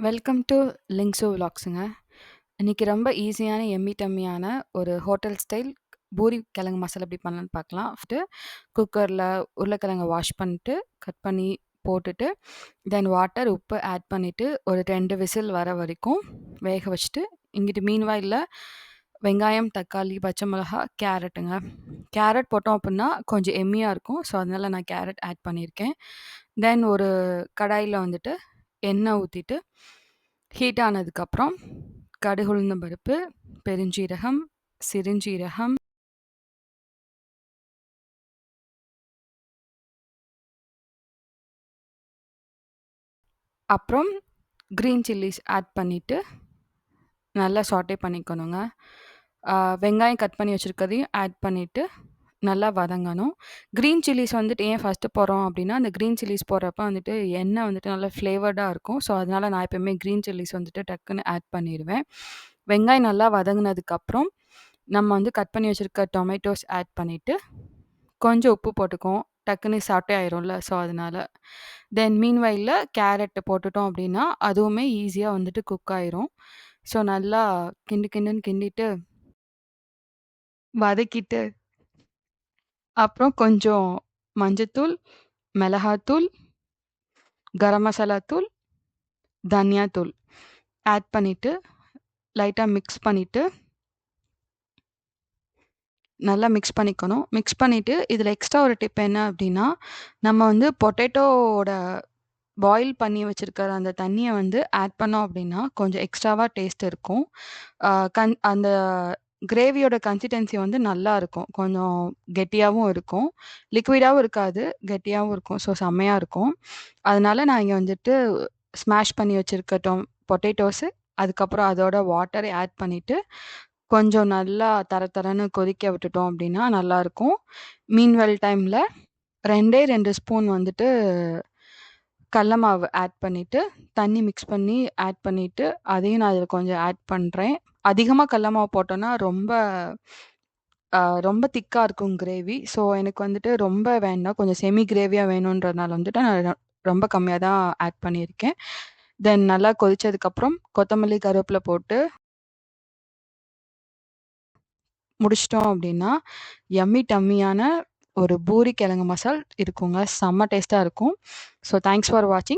Welcome to லிங்க்ஸோ விலாக்ஸுங்க. இன்னைக்கு ரொம்ப ஈஸியான எம்மி டம்மியான ஒரு ஹோட்டல் ஸ்டைல் பூரி கிழங்கு மசாலா எப்படி பண்ணலான்னு பார்க்கலாம். ஃபர்ஸ்ட்டு குக்கர்ல உருளைக்கிழங்க வாஷ் பண்ணிட்டு, கட் பண்ணி போட்டுட்டு, தென் வாட்டர், உப்பு ஆட் பண்ணிட்டு, ஒரு 2 விசில் வர வரைக்கும் வேக வச்சுட்டு, இங்கிட்டு மீன்வாயில்ல வெங்காயம், தக்காளி, பச்சை மிளகா, கேரட்டுங்க. கேரட் போட்டோம் அப்புட்னா கொஞ்சம் எம்மியா இருக்கும். ஸோ, அதனால நான் கேரட் ஆட் பண்ணியிருக்கேன். தென் ஒரு கடாயில வந்துட்டு எண்ணெய் ஊற்றிட்டு ஹீட் ஆனதுக்கப்புறம் கடுகு, உளுந்தம் பருப்பு, பெருஞ்சீரகம், சிறுஞ்சீரகம் அப்புறம் க்ரீன் சில்லிஸ் ஆட் பண்ணிவிட்டு நல்லா சாட்டே பண்ணிக்கணுங்க. வெங்காயம் கட் பண்ணி வச்சுருக்கதையும் ஆட் பண்ணிவிட்டு நல்லா வதங்கணும். கிரீன் சில்லிஸ் வந்துட்டு ஏன் ஃபர்ஸ்ட்டு போடுறோம் அப்படின்னா, அந்த கிரீன் சில்லிஸ் போடுறப்ப வந்துட்டு எண்ணெய் வந்துட்டு நல்லா ஃப்ளேவர்டா இருக்கும். ஸோ, அதனால நான் எப்பயுமே கிரீன் சில்லிஸ் வந்துட்டு டக்குன்னு ஆட் பண்ணிருவேன். வெங்காயம் நல்லா வதங்குனதுக்கப்புறம், நம்ம வந்து கட் பண்ணி வச்சிருக்க டொமேட்டோஸ் ஆட் பண்ணிட்டு, கொஞ்சம் உப்பு போட்டுக்குவோம். டக்குன்னு சாட்டே ஆயிரும்ல. ஸோ, அதனால. தென் மீன் மீன்வைல்ல கேரட் போட்டுட்டோம் அப்படின்னா, அதுவுமே ஈஸியா வந்துட்டு குக் ஆயிரும். ஸோ, நல்லா கிண்டு கிண்டுன்னு கிண்டிட்டு வதக்கிட்டு அப்புறம் கொஞ்சம் மஞ்சத்தூள், மிளகாத்தூள், கரம் மசாலா தூள், ஆட் பண்ணிவிட்டு லைட்டாக மிக்ஸ் பண்ணிவிட்டு நல்லா மிக்ஸ் பண்ணிக்கணும். மிக்ஸ் பண்ணிவிட்டு இதில் எக்ஸ்ட்ரா ஒரு டிப் என்ன அப்படின்னா, நம்ம வந்து பொட்டேட்டோவோட பாயில் பண்ணி வச்சுருக்கிற அந்த தண்ணியை வந்து ஆட் பண்ணோம் அப்படின்னா, கொஞ்சம் எக்ஸ்ட்ராவாக டேஸ்ட் இருக்கும். கண் கன் அந்த கிரேவியோட கன்சிஸ்டன்சி வந்து நல்லா இருக்கும். கொஞ்சம் கெட்டியாகவும் இருக்கும். லிக்விடாவும் இருக்காது. கெட்டியாகவும் இருக்கும். ஸோ, செம்மையாக இருக்கும். அதனால நான் இங்கே வந்துட்டு ஸ்மாஷ் பண்ணி வச்சுருக்கட்டும் பொட்டேட்டோஸு, அதுக்கப்புறம் அதோட வாட்டரை ஆட் பண்ணிவிட்டு கொஞ்சம் நல்லா தர தரன்னு கொதிக்க விட்டுட்டோம் அப்படின்னா நல்லாயிருக்கும். மீன்வெல் டைமில் ரெண்டே ரெண்டு ஸ்பூன் வந்துட்டு கடல மாவு ஆட் பண்ணிவிட்டு தண்ணி மிக்ஸ் பண்ணி ஆட் பண்ணிவிட்டு அதையும் நான் அதில் கொஞ்சம் ஆட் பண்ணுறேன் அதிகமாக கடல மாவு போட்டோன்னா ரொம்ப ரொம்ப திக்காக இருக்கும் கிரேவி. ஸோ, எனக்கு வந்துட்டு ரொம்ப வேண்டாம். கொஞ்சம் செமி கிரேவியாக வேணுன்றதுனால வந்துட்டு நான் ரொ ரொம்ப கம்மியாக தான் ஆட் பண்ணியிருக்கேன். தென் நல்லா கொதிச்சதுக்கப்புறம் கொத்தமல்லி, கருவேப்பில போட்டு முடிச்சிட்டோம் அப்படின்னா, எம்மி டம்மியான ஒரு பூரி கிழங்கு மசால் இருக்குங்க. செம்ம டேஸ்ட்டாக இருக்கும். ஸோ, தேங்க்ஸ் ஃபார் வாட்சிங்.